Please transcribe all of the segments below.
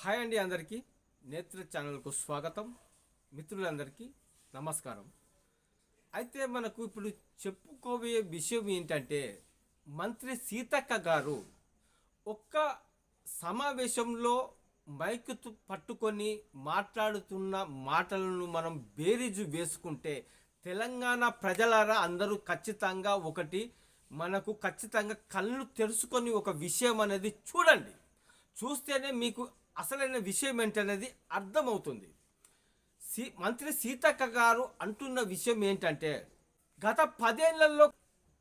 Hi అండి అందరికీ. నేత్ర ఛానల్కు స్వాగతం. మిత్రులందరికీ నమస్కారం. అయితే మనకు ఇప్పుడు చెప్పుకోబోయే విషయం ఏంటంటే మంత్రి సీతక్క గారు ఒక్క సమావేశంలో మైక్ పట్టుకొని మాట్లాడుతున్న మాటలను మనం బేరీజు వేసుకుంటే తెలంగాణ ప్రజలారా అందరూ ఖచ్చితంగా ఒకటి మనకు ఖచ్చితంగా కళ్ళు తెరుచుకొని ఒక విషయం అనేది చూడండి. చూస్తేనే మీకు అసలైన విషయం ఏంటనేది అర్థమవుతుంది. సీ మంత్రి సీతక్క గారు అంటున్న విషయం ఏంటంటే గత పదేళ్ళలో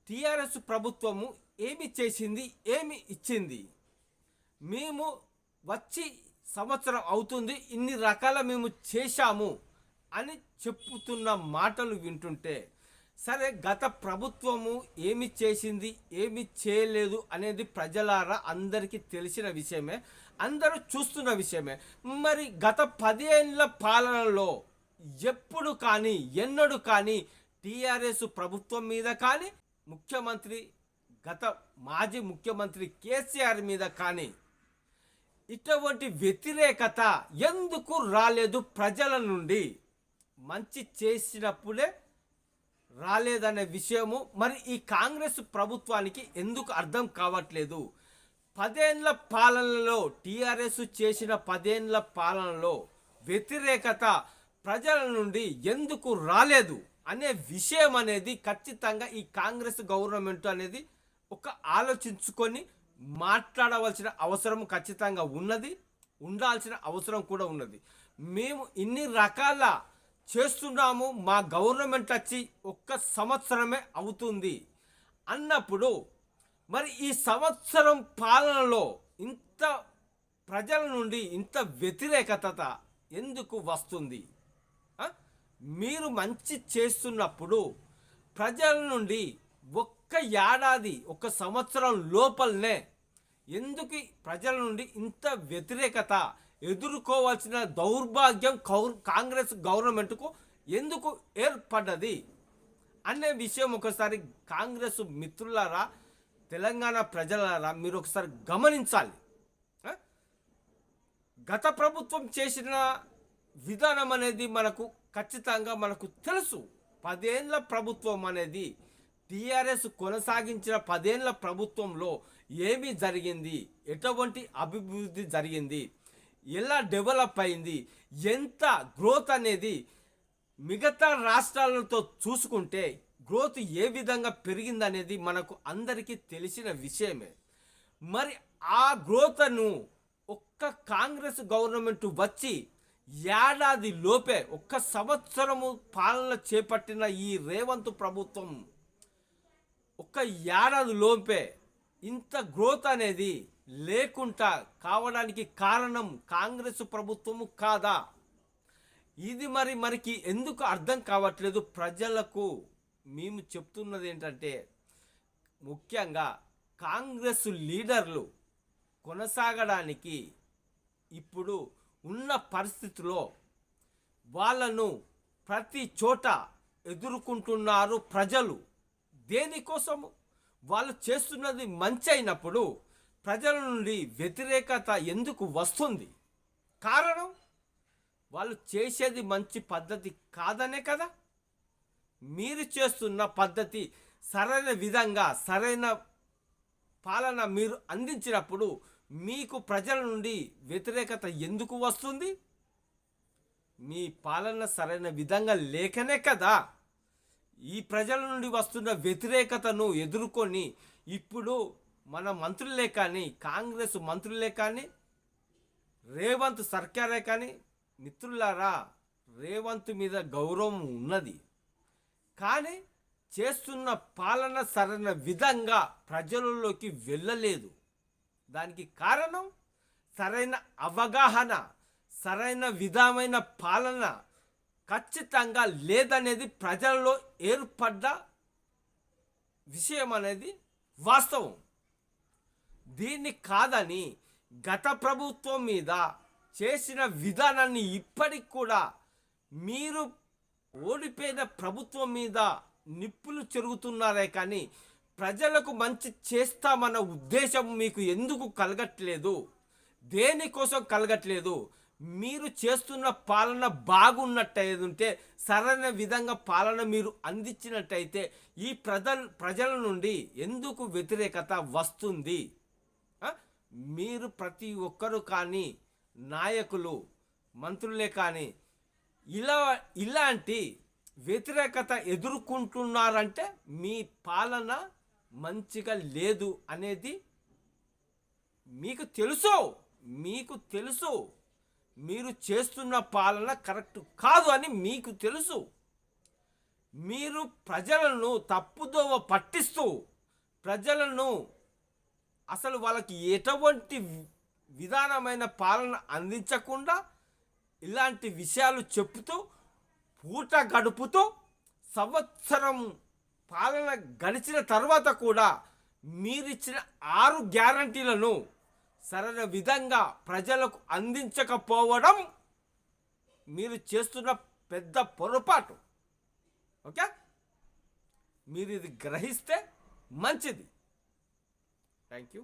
టీఆర్ఎస్ ప్రభుత్వము ఏమి చేసింది ఏమి ఇచ్చింది? మేము వచ్చి సంవత్సరం అవుతుంది ఇన్ని రకాల మేము చేశాము అని చెప్పుతున్న మాటలు వింటుంటే సరే గత ప్రభుత్వము ఏమి చేసింది ఏమి చేయలేదు అనేది ప్రజలారా అందరికీ తెలిసిన విషయమే అందరూ చూస్తున్న విషయమే. మరి గత పదేళ్ళ పాలనలో ఎప్పుడు కానీ ఎన్నడూ కానీ టీఆర్ఎస్ ప్రభుత్వం మీద కానీ ముఖ్యమంత్రి గత మాజీ ముఖ్యమంత్రి కేసీఆర్ మీద కానీ ఇటువంటి వ్యతిరేకత ఎందుకు రాలేదు ప్రజల నుండి? మంచి చేసినప్పుడే రాలేదనే విషయము మరి ఈ కాంగ్రెస్ ప్రభుత్వానికి ఎందుకు అర్థం కావట్లేదు? పదేండ్ల పాలనలో టీఆర్ఎస్ చేసిన పదేండ్ల పాలనలో వ్యతిరేకత ప్రజల నుండి ఎందుకు రాలేదు అనే విషయం అనేది ఖచ్చితంగా ఈ కాంగ్రెస్ గవర్నమెంట్ అనేది ఒక ఆలోచించుకొని మాట్లాడవలసిన అవసరం ఖచ్చితంగా ఉన్నది ఉండాల్సిన అవసరం కూడా ఉన్నది. మేము ఇన్ని రకాల చేస్తున్నాము మా గవర్నమెంట్ వచ్చి ఒక్క సంవత్సరమే అవుతుంది. అన్నప్పుడు మరి ఈ సంవత్సరం పాలనలో ఇంత ప్రజల నుండి ఇంత వ్యతిరేకత ఎందుకు వస్తుంది? మీరు మంచి చేస్తున్నప్పుడు ప్రజల నుండి ఒక్క ఏడాది ఒక సంవత్సరం లోపలనే ఎందుకు ప్రజల నుండి ఇంత వ్యతిరేకత ఎదుర్కోవాల్సిన దౌర్భాగ్యం కౌ- కాంగ్రెస్ గవర్నమెంట్కు ఎందుకు ఏర్పడ్డది? అనే విషయం ఒకసారి కాంగ్రెస్ మిత్రులారా తెలంగాణ ప్రజలారా మీరు ఒకసారి గమనించాలి. గత ప్రభుత్వం చేసిన విధానం అనేది మనకు ఖచ్చితంగా మనకు తెలుసు. పదేళ్ళ ప్రభుత్వం అనేది టీఆర్ఎస్ కొనసాగించిన పదేళ్ళ ప్రభుత్వంలో ఏమి జరిగింది? ఎటువంటి అభివృద్ధి జరిగింది? ఎలా డెవలప్ అయింది ఎంత గ్రోత్ అనేది మిగతా రాష్ట్రాలతో చూసుకుంటే గ్రోత్ ఏ విధంగా పెరిగిందనేది మనకు అందరికీ తెలిసిన విషయమే. మరి ఆ గ్రోత్ను ఒక్క కాంగ్రెస్ గవర్నమెంట్ వచ్చి ఏడాది లోపే ఒక్క సంవత్సరము పాలన చేపట్టిన ఈ రేవంత్ ప్రభుత్వం ఒక్క ఏడాది లోపే ఇంత గ్రోత్ అనేది లేకుండా కావడానికి కారణం కాంగ్రెస్ ప్రభుత్వము కాదా? ఇది మరి మనకి ఎందుకు అర్థం కావట్లేదు? ప్రజలకు మేము చెప్తున్నది ఏంటంటే ముఖ్యంగా కాంగ్రెస్ లీడర్లు కొనసాగడానికి ఇప్పుడు ఉన్న పరిస్థితిలో వాళ్ళను ప్రతి చోట ఎదుర్కొంటున్నారు ప్రజలు. దేనికోసము? వాళ్ళు చేస్తున్నది మంచి అయినప్పుడు ప్రజల నుండి వ్యతిరేకత ఎందుకు వస్తుంది? కారణం? వాళ్ళు చేసేది మంచి పద్ధతి కాదనే కదా? మీరు చేస్తున్న పద్ధతి సరైన విధంగా సరైన పాలన మీరు అందించినప్పుడు మీకు ప్రజల నుండి వ్యతిరేకత ఎందుకు వస్తుంది? మీ పాలన సరైన విధంగా లేకనే కదా? ఈ ప్రజల నుండి వస్తున్న వ్యతిరేకతను ఎదుర్కొని ఇప్పుడు మన మంత్రులే కానీ కాంగ్రెస్ మంత్రులే కానీ రేవంత్ సర్కారే కానీ మిత్రులారా రేవంత్ మీద గౌరవం ఉన్నది. కానీ చేస్తున్న పాలన సరైన విధంగా ప్రజలలోకి వెళ్ళలేదు. దానికి కారణం సరైన అవగాహన సరైన విధమైన పాలన ఖచ్చితంగా లేదనేది ప్రజల్లో ఏర్పడ్డ విషయం అనేది వాస్తవం. దీన్ని కాదని గత ప్రభుత్వం మీద చేసిన విధానాన్ని ఇప్పటికి కూడా మీరు ఓడిపోయిన ప్రభుత్వం మీద నిప్పులు చెరుగుతున్నారే కానీ ప్రజలకు మంచి చేస్తామన్న ఉద్దేశం మీకు ఎందుకు కలగట్లేదు? దేనికోసం కలగట్లేదు? మీరు చేస్తున్న పాలన బాగున్నట్టయితే సరైన విధంగా పాలన మీరు అందించినట్టయితే ఈ ప్రజల ప్రజల నుండి ఎందుకు వ్యతిరేకత వస్తుంది? మీరు ప్రతి ఒక్కరు కానీ నాయకులు మంత్రులే కానీ ఇలా ఇలాంటి వ్యతిరేకత ఎదుర్కొంటున్నారంటే మీ పాలన మంచిగా లేదు అనేది మీకు తెలుసు మీకు తెలుసు. మీరు చేస్తున్న పాలన కరెక్ట్ కాదు అని మీకు తెలుసు. మీరు ప్రజలను తప్పుదోవ పట్టిస్తూ ప్రజలను అసలు వాళ్ళకి ఎటువంటి విధానమైన పాలన అందించకుండా ఇలాంటి విషయాలు చెప్తూ పూట గడుపుతూ సంవత్సరం పాలన గడిచిన తర్వాత కూడా మీరిచ్చిన ఆరు గ్యారంటీలను సరైన విధంగా ప్రజలకు అందించకపోవడం మీరు చేస్తున్న పెద్ద పొరపాటు. ఓకే? మీరు ఇది గ్రహిస్తే మంచిది. Thank you